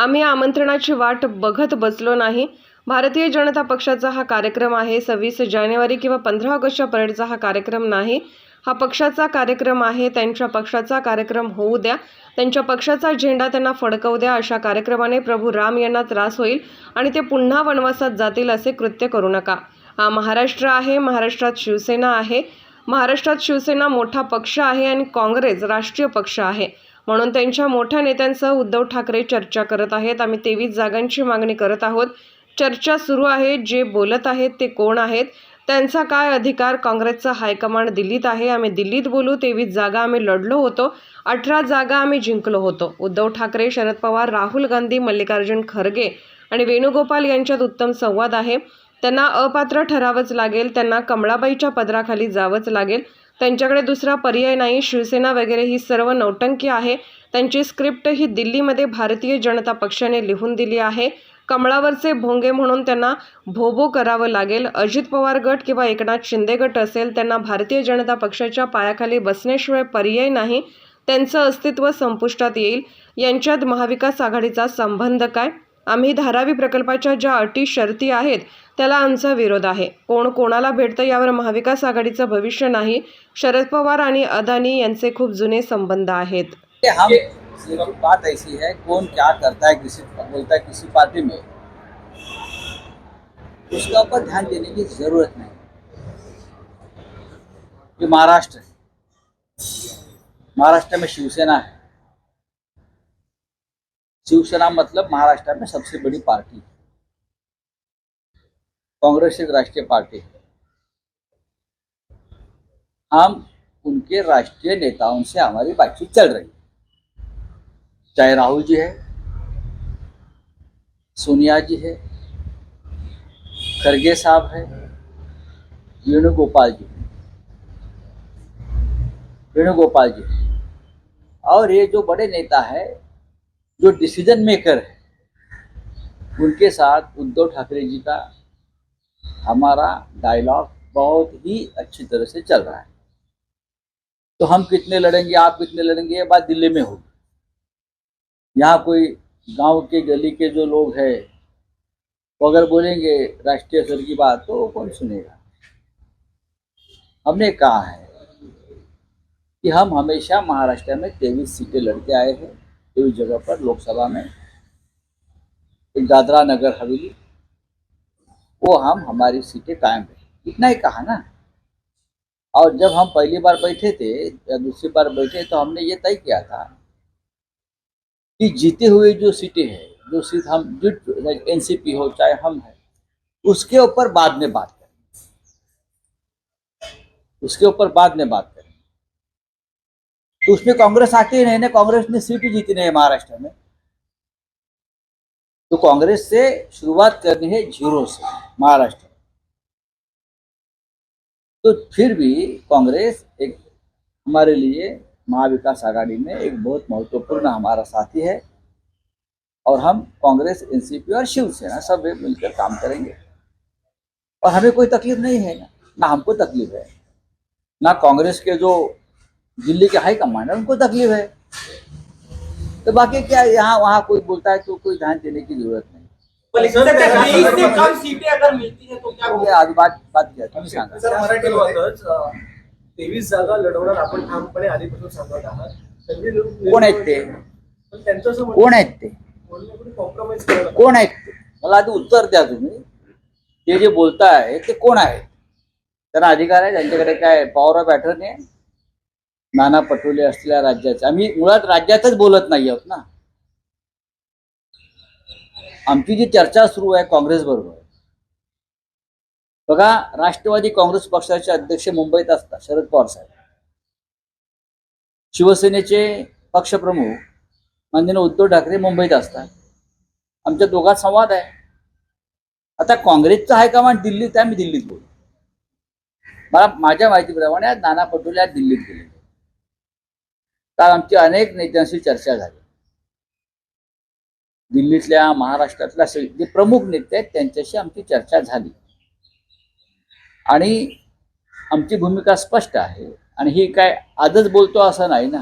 आम्ही आमंत्रणाची वाट बघत बसलो नाही. भारतीय जनता पक्षाचा हा कार्यक्रम आहे. सव्वीस जानेवारी किंवा पंधरा ऑगस्टच्या परेडचा हा कार्यक्रम नाही. हा पक्षाचा कार्यक्रम आहे. त्यांच्या पक्षाचा कार्यक्रम होऊ द्या. त्यांच्या पक्षाचा झेंडा त्यांना फडकवू द्या. अशा कार्यक्रमाने प्रभू राम यांना त्रास होईल आणि ते पुन्हा वनवासात जातील असे कृत्य करू नका. हा महाराष्ट्र आहे. महाराष्ट्रात शिवसेना आहे. महाराष्ट्रात शिवसेना मोठा पक्ष आहे आणि काँग्रेस राष्ट्रीय पक्ष आहे. म्हणून त्यांच्या मोठ्या नेत्यांसह उद्धव ठाकरे चर्चा करत आहेत. आम्ही तेवीस जागांची मागणी करत आहोत. चर्चा सुरू आहे. जे बोलत आहेत ते कोण आहेत? त्यांचा काय अधिकार काँग्रेसचा हायकमांड दिल्लीत आहे? आम्ही दिल्लीत बोलू. तेवीस जागा आम्ही लढलो होतो. अठरा जागा आम्ही जिंकलो होतो. उद्धव ठाकरे शरद पवार राहुल गांधी मल्लिकार्जुन खरगे आणि वेणुगोपाल यांच्यात उत्तम संवाद आहे. त्यांना अपात्र ठरावंच लागेल. त्यांना कमळाबाईच्या पदराखाली जावंच लागेल. त्यांच्याकडे दुसरा पर्याय नाही. शिवसेना वगैरे ही सर्व नौटंकी आहे. त्यांची स्क्रिप्ट ही दिल्लीमध्ये भारतीय जनता पक्षाने लिहून दिली आहे. कमळावरचे भोंगे म्हणून त्यांना भोबो करावं लागेल. अजित पवार गट किंवा एकनाथ शिंदे गट असेल त्यांना भारतीय जनता पक्षाच्या पायाखाली बसण्याशिवाय पर्याय नाही. त्यांचं अस्तित्व संपुष्टात येईल. यांच्यात महाविकास आघाडीचा संबंध काय? आम्ही धारावी प्रकल्पाच्या ज्या अटी शर्ती आहेत त्याला आमचा विरोध आहे. कोण कोणाला भेटतं यावर महाविकास आघाडीचं भविष्य नाही. शरद पवार आणि अदानी यांचे खूप जुने संबंध आहेत. हम बात ऐसी है कौन क्या करता है किसी बोलता है किसी पार्टी में? उसका ऊपर ध्यान देने की जरूरत नहीं। ये महाराष्ट्र है। महाराष्ट्र में शिवसेना है। शिवसेना मतलब महाराष्ट्र में सबसे बड़ी पार्टी। है कांग्रेस एक राष्ट्रीय पार्टी है। हम उनके राष्ट्रीय नेताओं से हमारी बातचीत चल रही है। चाहे राहुल जी है, सोनिया जी है, खरगे साहब है, वेणुगोपाल जी वेणुगोपाल जी और ये जो बड़े नेता है जो डिसीज़न मेकर है, उनके साथ उद्धव ठाकरे जी का हमारा डायलॉग बहुत ही अच्छी तरह से चल रहा है। तो हम कितने लड़ेंगे, आप कितने लड़ेंगे, ये बात दिल्ली में होगी। यहाँ कोई गाँव के गली के जो लोग हैं, वो अगर बोलेंगे राष्ट्रीय स्तर की बात तो कौन सुनेगा? हमने कहा है कि हम हमेशा महाराष्ट्र में तेईस सीटें लड़के आए हैं। तेईस जगह पर लोकसभा में। एक दादरा नगर हवेली, वो हम, हमारी सीटें कायम रही। इतना ही कहा ना। और जब हम पहली बार बैठे थे, या दूसरी बार बैठे तो हमने ये तय किया था कि जीते हुए जो सीटें हैं, जो सीट हम जीत एनसीपी हो, चाहे हम है, उसके ऊपर बाद में बात करें। उसके ऊपर बाद में बात करेंगे तो उसमें कांग्रेस आती ही नहीं कांग्रेस ने सीट ही जीती नहीं है महाराष्ट्र में। तो कांग्रेस से शुरुआत करनी है ज़ीरो से महाराष्ट्र। तो फिर भी कांग्रेस एक हमारे लिए महाविकास आघाड़ी में एक बहुत महत्वपूर्ण हमारा साथी है और हम कांग्रेस, एनसीपी और शिवसेना सब मिलकर काम करेंगे। और हमें कोई तकलीफ़ नहीं है ना ना हमको तकलीफ़ है, ना कांग्रेस के जो दिल्ली के हाई कमांडर उनको तकलीफ है। तो बाकी क्या यहाँ वहाँ कोई बोलता है तो कोई ध्यान देने की जरूरत नहीं। है आज बात बात तेवीस जागा लढवणार आपण ठामपणे आधीपासून सांगत आहात. कोण आहेत ते? कोण आहेत ते? कॉम्प्रोमाइज कोण आहेत ते? मला आधी उत्तर द्या तुम्ही. ते जे बोलताय ते कोण आहेत? त्यांना अधिकार आहे? त्यांच्याकडे काय पॉवर ऑफ अटर्नी आहे? नाना पटोले असलेल्या राज्याचे. आम्ही मुळात राज्यातच बोलत नाही आहोत ना. आमची जी चर्चा सुरू आहे काँग्रेस बरोबर. बघा राष्ट्रवादी काँग्रेस पक्षाचे अध्यक्ष मुंबईत असतात शरद पवार साहेब. शिवसेनेचे पक्षप्रमुख माननीय उद्धव ठाकरे मुंबईत असतात. आमच्या दोघात संवाद आहे. आता काँग्रेसचं हायकमांड दिल्लीत आहे मी दिल्लीत बोलू. मला माझ्या माहितीप्रमाणे नाना पटोले आज दिल्लीत गेले. काल आमची अनेक नेत्यांशी चर्चा झाली. दिल्लीतल्या महाराष्ट्रातल्या जे प्रमुख नेते आहेत त्यांच्याशी आमची चर्चा झाली. आणि आमची भूमिका स्पष्ट आहे. आणि ही काय आजच बोलतो असं नाही ना?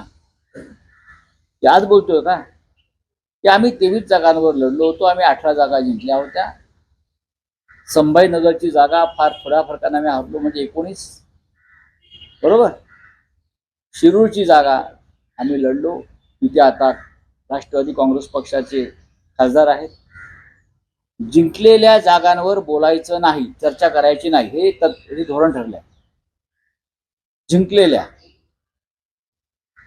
आज बोलतोय का? की आम्ही तेवीस जागांवर लढलो होतो आम्ही अठरा जागा जिंकल्या होत्या. संभाजीनगरची जागा फार थोड्या फरकाने आम्ही हरलो म्हणजे एकोणीस. बरोबर? शिरूरची जागा आम्ही लढलो. तिथे आता राष्ट्रवादी काँग्रेस पक्षाचे खासदार आहेत. जिंकलेल्या जागांवर बोलायचं नाही चर्चा करायची नाही हे तत् हे धोरण ठरलंय. जिंकलेल्या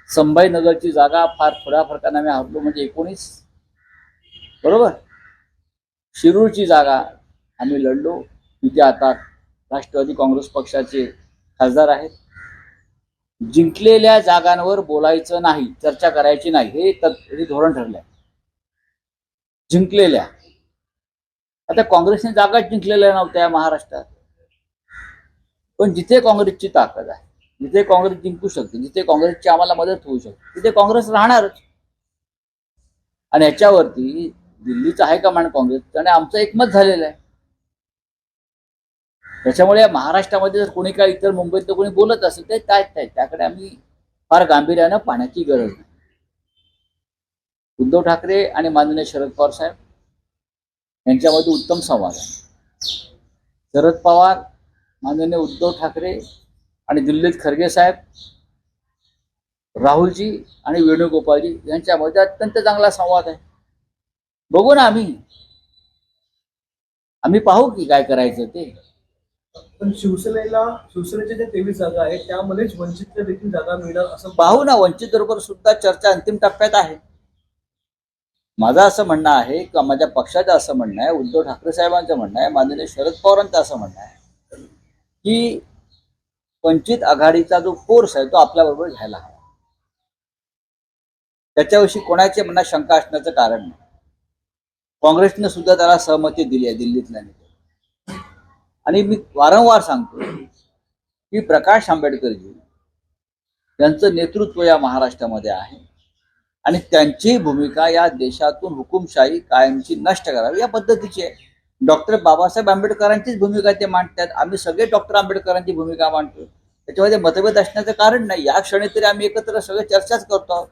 संभाजीनगरची जागा फार थोड्या फरकाने आम्ही हरलो म्हणजे एकोणीस. बरोबर? शिरूरची जागा आम्ही लढलो. तिथे आता राष्ट्रवादी काँग्रेस पक्षाचे खासदार आहेत. जिंकलेल्या जागांवर बोलायचं नाही चर्चा करायची नाही हे हे धोरण ठरलंय. जिंकलेल्या. आता काँग्रेसने जागाच जिंकलेल्या नव्हत्या महाराष्ट्रात. पण जिथे काँग्रेसची ताकद आहे जिथे काँग्रेस जिंकू शकते जिथे काँग्रेसची आम्हाला मदत होऊ शकते तिथे काँग्रेस राहणारच. आणि याच्यावरती दिल्लीचं हायकमांड काँग्रेस आणि आमचं एकमत झालेलं आहे. त्याच्यामुळे महाराष्ट्रामध्ये जर कोणी काय इतर मुंबईत कोणी बोलत असेल ते काय काय त्याकडे आम्ही फार गांभीर्यानं पाहण्याची गरज नाही. उद्धव ठाकरे आणि माननीय शरद पवार साहेब यांच्यामध्ये उत्तम संवाद आहे. शरद पवार माननीय उद्धव ठाकरे आणि दिल्लीत खरगे साहेब राहुलजी आणि वेणुगोपालजी यांच्यामध्ये अत्यंत चांगला संवाद आहे. बघू ना आम्ही. आम्ही पाहू की काय करायचं ते. पण शिवसेनेला शिवसेनेच्या ज्या तेवीस जागा आहेत त्यामध्येच वंचितच्या देखील जागा मिळणार असं पाहू ना वंचित बरोबर सुद्धा चर्चा अंतिम टप्प्यात आहे. माझं असं म्हणणं आहे किंवा माझ्या पक्षाचं असं म्हणणं आहे उद्धव ठाकरे साहेबांचं म्हणणं आहे माननीय शरद पवारांचं असं म्हणणं आहे की वंचित आघाडीचा जो फोर्स आहे तो आपल्याबरोबर घ्यायला हवा. त्याच्याविषयी कोणाच्या मनात शंका असण्याचं कारण नाही. काँग्रेसने सुद्धा त्याला सहमती दिली आहे दिल्लीतल्या आणि मी वारंवार सांगतो की प्रकाश आंबेडकरजी यांचं नेतृत्व या महाराष्ट्रामध्ये आहे. आणि त्यांची भूमिका या देशातून हुकुमशाही कायमची नष्ट करावी या पद्धतीची आहे. डॉक्टर बाबासाहेब आंबेडकरांचीच भूमिका ते मांडतात. आम्ही सगळे डॉक्टर आंबेडकरांची भूमिका मांडतो. त्याच्यामध्ये मतभेद असण्याचं कारण नाही. या क्षणी तरी आम्ही एकत्र सगळे चर्चाच करतो आहोत.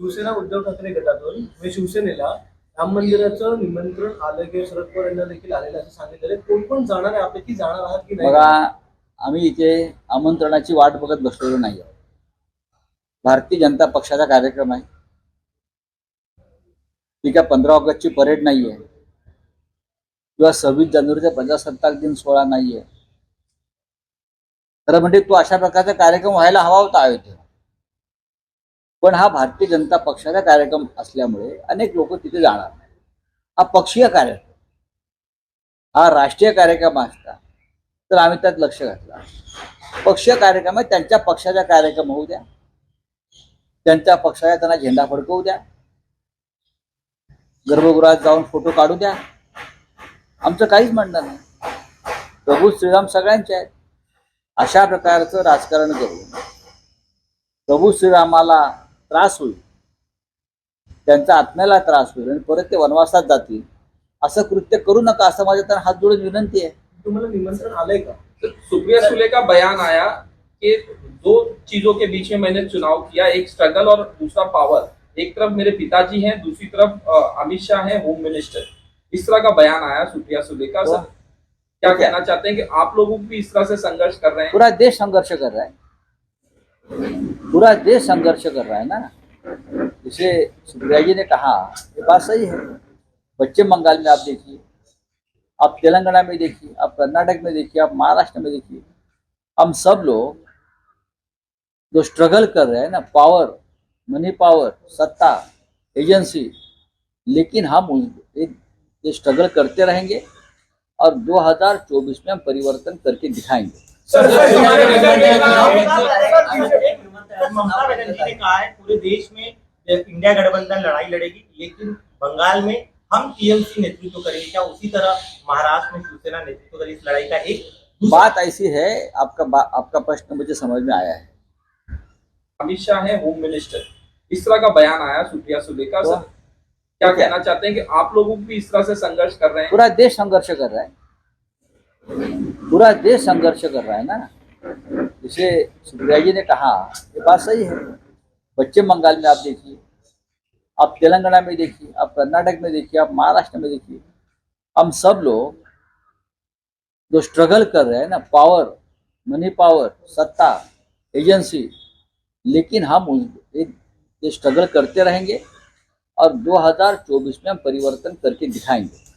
शिवसेना उद्धव ठाकरे गटातून म्हणजे शिवसेनेला राम मंदिराचं निमंत्रण आलं किंवा शरद पवार यांना देखील आलेलं असं सांगितलेलं आहे. कोण कोण जाणार आहे? आपल्याकी जाणार आहात की बघा नाही आम्ही इथे आमंत्रणाची वाट बघत बसलेलो नाही आहोत भारतीय जनता पक्षाचा कार्यक्रम आहे. ती काय पंधरा ऑगस्टची परेड नाही आहे किंवा सव्वीस जानेवारीचा प्रजासत्ताक दिन सोहळा नाही आहे खरं म्हणजे तो अशा प्रकारचा कार्यक्रम व्हायला हवा होता अयोध्येत. पण हा भारतीय जनता पक्षाचा कार्यक्रम असल्यामुळे अनेक लोक तिथे जाणार हा पक्षीय कार्यक्रम हा राष्ट्रीय कार्यक्रम असता तर आम्ही त्यात लक्ष घातलं. पक्षीय कार्यक्रम आहे त्यांच्या पक्षाचा कार्यक्रम होऊ द्या. त्यांच्या पक्षाचा त्यांना झेंडा फडकवू द्या. गर्भगृहात जाऊन फोटो काढू द्या. आमचं काहीच म्हणणं नाही. प्रभू श्रीराम सगळ्यांचे आहेत. अशा प्रकारचं राजकारण करून प्रभू श्रीरामाला त्रास होईल. त्यांच्या आत्म्याला त्रास होईल आणि परत ते वनवासात जातील. असं कृत्य करू नका असं माझ्या त्यांना हात जोडून विनंती आहे. तुम्हाला निमंत्रण आलंय का? सुप्रिया सुले का बयान आया कि दो चीजों के बीच में मैंने चुनाव किया एक स्ट्रगल और दूसरा पावर एक तरफ मेरे पिताजी हैं दूसरी तरफ अमित शाह हैं होम मिनिस्टर इस तरह का बयान आया सुप्रिया सुले का सर। क्या? कहना चाहते हैं कि आप लोग भी इस तरह से संघर्ष कर रहे हैं? पूरा देश संघर्ष कर रहा है। पूरा देश संघर्ष कर रहा है ना। जिसे सुप्रिया जी ने कहा, ये बात सही है। पश्चिम बंगाल में आप देखिए, आप तेलंगाना में देखिए, आप कर्नाटक में देखिए, आप महाराष्ट्र में देखिए, हम सब लोग जो स्ट्रगल कर रहे हैं ना पावर मनी पावर सत्ता एजेंसी लेकिन हम ये स्ट्रगल करते रहेंगे और 2024 में हम परिवर्तन करके दिखाएँगे। सर, सर, हमारे ममता बनर्जी ने कहा है पूरे देश में इंडिया गठबंधन लड़ाई लड़ेगी लेकिन बंगाल में हम टीएमसी नेतृत्व करेंगे क्या? उसी तरह महाराष्ट्र में शिवसेना नेतृत्व करेगी इस लड़ाई का एक बात ऐसी है आपका आपका प्रश्न मुझे समझ में आया है। अमित शाह है होम मिनिस्टर इस तरह का बयान आया सुप्रिया सुले का तो- सर। क्या कहना चाहते हैं कि आप लोग भी इस तरह से संघर्ष कर रहे हैं? पूरा देश संघर्ष कर रहा है। पूरा देश संघर्ष कर रहा है ना इसे सुप्रिया जी ने कहा ये बात सही है पश्चिम बंगाल में आप देखिए आप तेलंगाना में देखिए आप कर्नाटक में देखिए आप महाराष्ट्र में देखिए हम सब लोग जो स्ट्रगल कर रहे हैं ना पावर मनी पावर सत्ता एजेंसी लेकिन हम ये स्ट्रगल करते रहेंगे और 2024 में हम परिवर्तन करके दिखाएँगे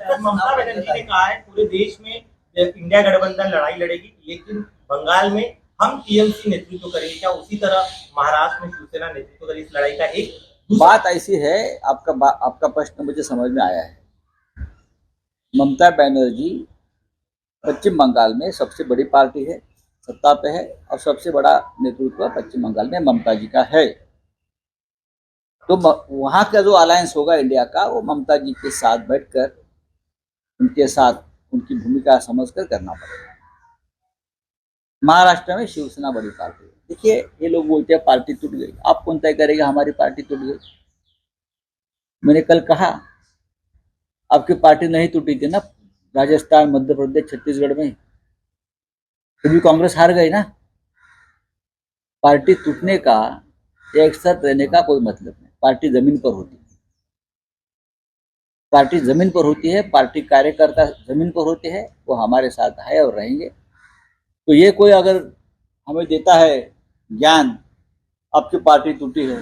ममता बनर्जी ने कहा है, पूरे देश में इंडिया गठबंधन लड़ाई लड़ेगी, लेकिन बंगाल में हम टीएमसी नेतृत्व करेंगे क्या? उसी तरह महाराष्ट्र में शिवसेना नेतृत्व करेगी इस लड़ाई का एक बात ऐसी है, आपका आपका प्रश्न मुझे समझ में आया है। ममता बनर्जी पश्चिम बंगाल में सबसे बड़ी पार्टी है, सत्ता पे है, और सबसे बड़ा नेतृत्व पश्चिम बंगाल में ममता जी का है। तो वहाँ का जो अलायंस होगा इंडिया का, वो ममता जी के साथ बैठकर उनके साथ उनकी भूमिका समझकर करना पड़ेगा महाराष्ट्र में शिवसेना बड़ी पार्टी है। देखिए, ये लोग बोलते हैं, पार्टी टूट गई। आप कौन तय करेगा, हमारी पार्टी टूट गई? मैंने कल कहा, आपकी पार्टी नहीं टूटी थी ना, राजस्थान, मध्य प्रदेश, छत्तीसगढ़ में? फिर भी कांग्रेस हार गई ना। पार्टी टूटने का एक साथ रहने का कोई मतलब नहीं। पार्टी ज़मीन पर होती। पार्टी ज़मीन पर होती है, पार्टी कार्यकर्ता ज़मीन पर होते हैं, वो हमारे साथ है और रहेंगे। तो ये कोई अगर हमें देता है ज्ञान, आपकी पार्टी टूटी है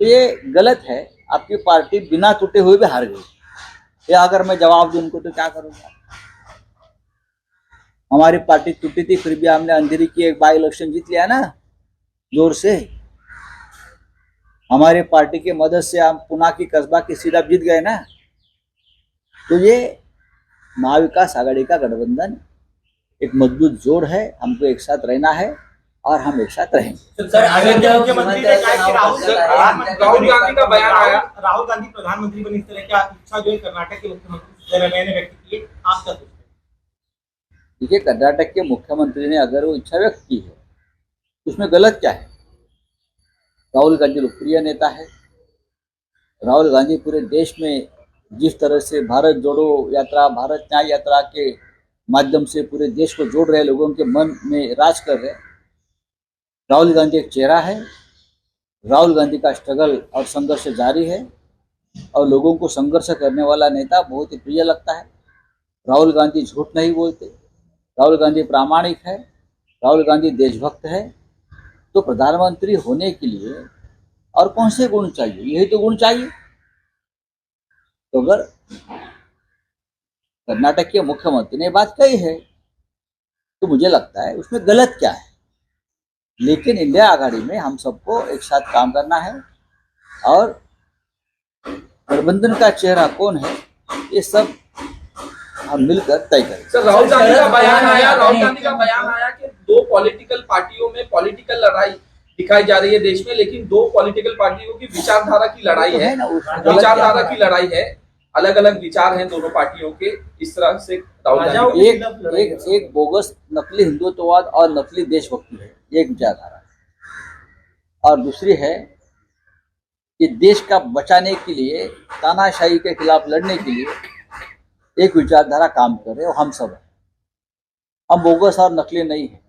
तो ये गलत है। आपकी पार्टी बिना टूटे हुए भी हार गई। ये अगर मैं जवाब दूँ उनको तो क्या करूँगा? हमारी पार्टी टूटी थी, फिर भी हमने अंधेरी की एक बाई इलेक्शन जीत लिया ना, ज़ोर से। हमारी पार्टी की मदद से हम पुणे की कस्बा की सीट अब जीत गए ना। तो ये महाविकास आघाड़ी का गठबंधन एक मज़बूत जोड़ है हमको एक साथ रहना है और हम एक साथ रहेंगे। सर अयोध्या मुख्यमंत्री ने कहा कि राहुल राहुल गांधी का बयान आया। राहुल गांधी प्रधानमंत्री बने इस तरह की इच्छा जो है कर्नाटक के मुख्यमंत्री ने व्यक्त की है आप हैं? देखिए कर्नाटक के मुख्यमंत्री ने अगर वो इच्छा व्यक्त की है उसमें गलत क्या है? राहुल गांधी लोकप्रिय नेता है। राहुल गांधी पूरे देश में जिस तरह से भारत जोड़ो यात्रा, भारत न्याय यात्रा के माध्यम से पूरे देश को जोड़ रहे लोगों के मन में राज कर रहे राहुल गांधी एक चेहरा है। राहुल गांधी का स्ट्रगल और संघर्ष जारी है और लोगों को संघर्ष करने वाला नेता बहुत ही प्रिय लगता है। राहुल गांधी झूठ नहीं बोलते। राहुल गांधी प्रामाणिक है। राहुल गांधी देशभक्त है। तो प्रधानमंत्री होने के लिए और कौन से गुण चाहिए? यही तो गुण चाहिए। तो अगर कर्नाटक के मुख्यमंत्री ने बात कही है तो मुझे लगता है उसमें गलत क्या है? लेकिन इंडिया आघाड़ी में हम सबको एक साथ काम करना है और गठबंधन का चेहरा कौन है, ये सब हम मिलकर तय करें राहुल गांधी का बयान आया, राहुल गांधी का बयान आया। पॉलिटिकल पार्टियों में पॉलिटिकल लड़ाई दिखाई जा रही है देश में लेकिन दो पॉलिटिकल पार्टियों की विचारधारा की लड़ाई तो है विचारधारा की लड़ाई है अलग अलग विचार हैं दोनों पार्टियों के इस तरह से एक एक एक बोगस नकली हिंदुत्ववाद और नकली देशभक्ति है एक विचारधारा और दूसरी है कि देश का बचाने के लिए तानाशाही के खिलाफ लड़ने के लिए एक विचारधारा काम कर रहे हैं और हम सब हैं हम बोगस और नकली नहीं है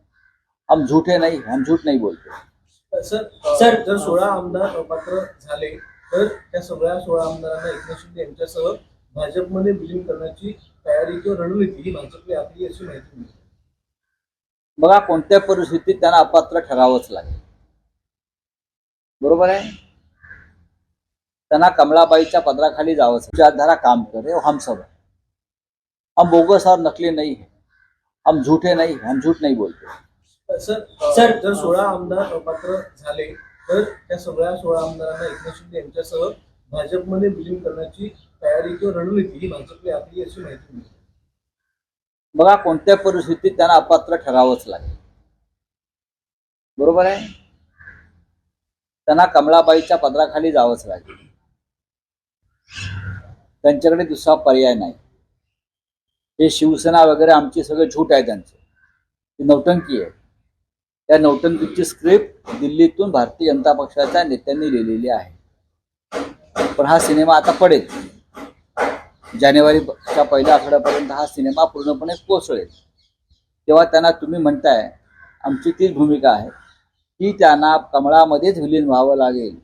हम झूठे नहीं हम झूठ नहीं बोलते। सर सर जर सोळा आमदार अपात्र झाले तर त्या सगळ्या सोळा आमदारांना एकनाथ शिंदे यांच्यासह भाजपमध्ये विलीन करण्याची तयारी किंवा रणनीती ही भाजपने आखली अशी माहिती मिळते. बघा कोणत्या परिस्थितीत त्यांना अपात्र ठरावंच लागेल. बरोबर आहे? त्यांना कमळाबाईच्या पदराखाली जावंच विचारधारा काम करे हम सब है हम बोगस और नकली नहीं है. हम झूठे नहीं हम झूठ नहीं बोलते. सर सर जर सोळा आमदार अपात्र झाले तर त्या सगळ्या सोळा आमदारांना एकनाथ शिंदे यांच्यासह भाजपमध्ये विलीन करण्याची तयारी किंवा रणनीती ही भाजपने आखली अशी माहिती मिळते बघा कोणत्या परिस्थितीत त्यांना अपात्र ठरावंच लागेल. बरोबर आहे? त्यांना कमळाबाईच्या पदराखाली जावंच लागेल. त्यांच्याकडे दुसरा पर्याय नाही. हे शिवसेना वगैरे आमची सगळे झूट आहे त्यांचे. ती नौटंकी आहे. त्या नौटंकीची स्क्रिप्ट दिल्लीतून भारतीय जनता पक्षाच्या नेत्यांनी लिहिलेली आहे. पण हा सिनेमा आता पडेल. जानेवारीच्या पहिल्या आठवड्यापर्यंत हा सिनेमा पूर्णपणे कोसळेल. तेव्हा त्यांना तुम्ही म्हणताय आमची तीच भूमिका आहे. की त्यांना कमळामध्येच विलीन व्हावं लागेल.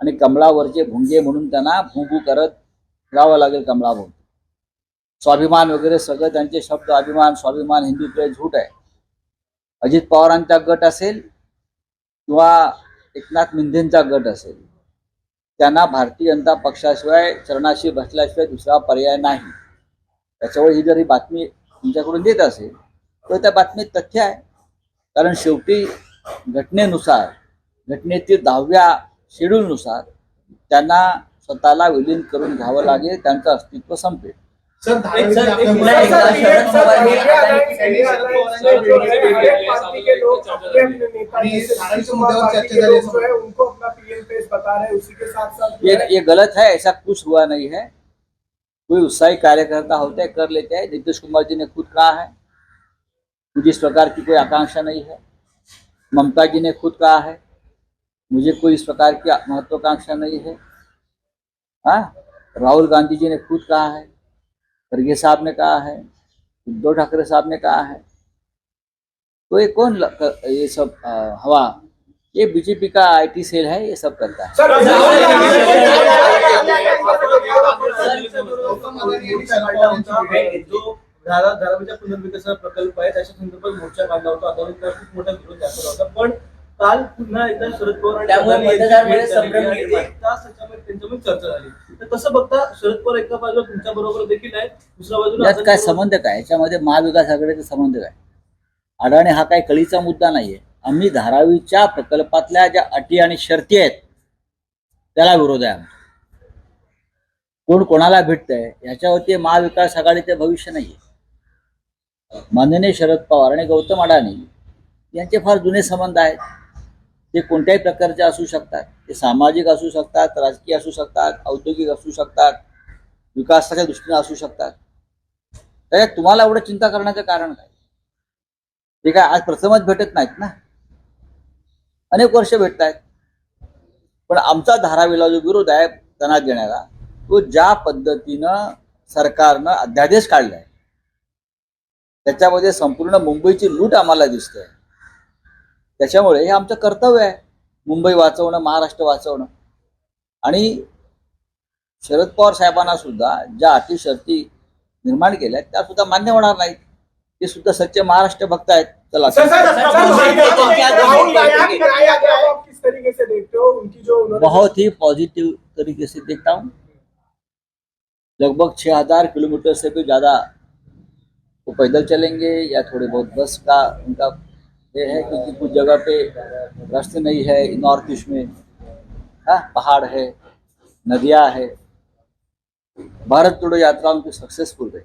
आणि कमळावरचे भुंगे म्हणून त्यांना भुंगू करत लावं लागेल कमळाभोवती. स्वाभिमान वगैरे सगळं त्यांचे शब्द अभिमान स्वाभिमान हिंदुत्व झूट आहे. अजित पवारांचा गट असेल किंवा एकनाथ मिंधेंचा गट असेल त्यांना भारतीय जनता पक्षाशिवाय चरणाशी बसल्याशिवाय दुसरा पर्याय नाही. त्याच्यामुळे ही जर ही बातमी तुमच्याकडून देत असेल तर त्या बातमीत तथ्य आहे. कारण शेवटी घटनेनुसार घटनेतील दहाव्या शेड्यूलनुसार त्यांना स्वतःला विलीन करून घ्यावं लागेल त्यांचं अस्तित्व संपेल. सर हे- हैं ये ये गलत है ऐसा कुछ हुआ नहीं है कोई उत्साही कार्यकर्ता होते हैं कर लेते हैं नीतीश कुमार जी ने खुद कहा है मुझे इस प्रकार की कोई आकांक्षा नहीं है ममता जी ने खुद कहा है मुझे कोई इस प्रकार की महत्वाकांक्षा नहीं है हाँ राहुल गांधी जी ने खुद कहा है खरगे साहब ने कहा है उद्धव ठाकरे साहब ने कहा है तो ये कौन ये सब अ, हवा ये बीजेपी का आईटी सेल है ये सब करता है धारावीच्या प्रकल्प आहे त्याच्या संदर्भात मोर्चा काढला होता खूप मोठा विरोध दाखवला होता पण काल पुन्हा एकदा शरद पवार आणि त्यामुळे मतदारांमध्ये संभ्रम. निर्माण. एक तास त्याच्यामध्ये त्यांच्यामध्ये चर्चा झाली. तर कसं बघता शरद पवार एका बाजूला तुमच्या बरोबर देखील आहे दुसऱ्या बाजूला यात काय संबंध काय? याच्यामध्ये महाविकास आघाडीचा संबंध काय? अडाणी हा काही कळीचा मुद्दा नाहीये. आम्ही धारावीच्या प्रकल्पातल्या ज्या अटी आणि शर्ती आहेत त्याला विरोध आहे आमचा. कोण कोणाला भेटतंय याच्यावरती महाविकास आघाडीचे भविष्य नाहीये. माननीय शरद पवार आणि गौतम अडाणी यांचे फार जुने संबंध आहेत. ते कोणत्याही प्रकारचे असू शकतात. ते सामाजिक असू शकतात राजकीय असू शकतात औद्योगिक असू शकतात विकासाच्या दृष्टीने असू शकतात. त्याच्यात तुम्हाला एवढं चिंता करण्याचं कारण काय? ते काय आज प्रथमच भेटत नाहीत ना? अनेक वर्ष भेटत आहेत पण आमचा धारावीला जो विरोध आहे त्यांना देण्याला तो ज्या पद्धतीनं सरकारनं अध्यादेश काढलाय त्याच्यामध्ये संपूर्ण मुंबईची लूट आम्हाला दिसते त्याच्यामुळे हे आमचं कर्तव्य आहे मुंबई वाचवणं महाराष्ट्र वाचवणं आणि शरद पवार साहेबांना सुद्धा ज्या अटी शर्ती निर्माण केल्या आहेत, त्या सुद्धा मान्य होणार नाहीत ते सुद्धा सच्चे महाराष्ट्र भक्त आहेत चला हैं? हो बहुत ही पॉजिटिव तरीके से देखता हूँ लगभग छः हजार किलोमीटर से भी ज़्यादा वो पैदल चलेंगे या थोड़े बहुत बस का उनका ये है क्योंकि कुछ जगह पे रास्ते नहीं है नॉर्थ ईस्ट में हाँ पहाड़ है, नदियाँ है। भारत जोड़ो यात्रा उनकी सक्सेसफुल रही।